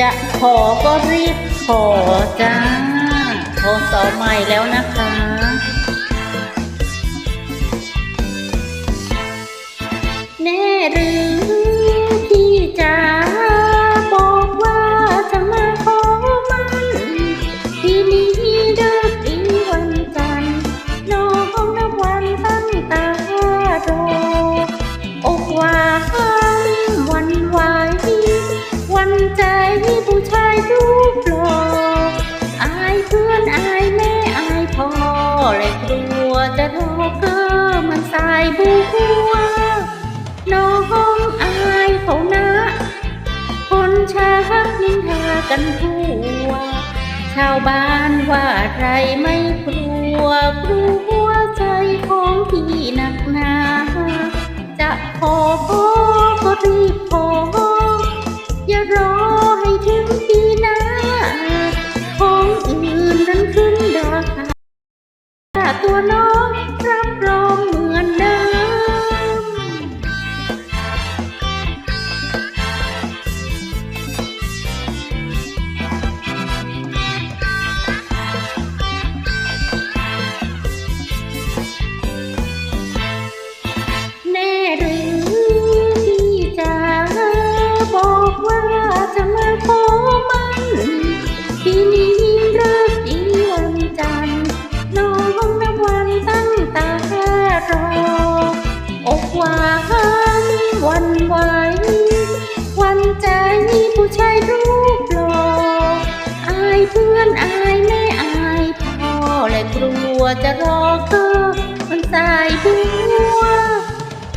จะขอก็รีบขอจ้าโทรสอบใหม่แล้วนะคะแน่หรือ ใจผู้ชายรูปหล่ออายเพื่อนอายแม่อายพ่อเลยกลัวจะรอเกอมันสายบัวน้องอายเขานะ คนชักนินทากันทั่ว ชาวบ้านว่าไรไม่กลัวกลัวใจของพี่หนักหนาจะขอก็รีบขอ อย่ารอให้ถึงปีหน้าของอื่นนั้นขึ้นดอกแต่ตัวน้องรับรอง จะมาขอมันปีนี้เลิกดีวันจันทร์น้องนับวันตั้งตารออกหวานหวันไหววันใจผู้ชายรูปหล่ออายเพื่อนอายแม่อายพ่อและกลัวจะรอเก็มันสายบัว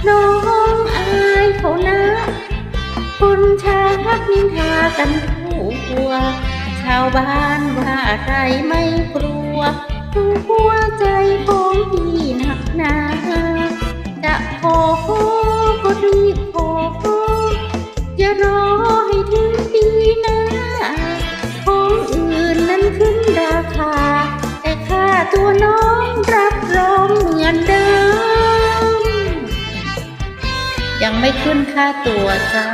น้องอายเขานะ คนชักนินทากันทั่ว ชาวบ้านว่าอะไรไม่กลัวหัวใจของพี่หนักหนาจะขอก็รีบขออย่ารอให้ถึงปีหน้าของอื่นนั้นขึ้นราคา แต่ค่าตัวน้องรับรองเหมือนเดิม ยังไม่ขึ้นค่าตัวจ้า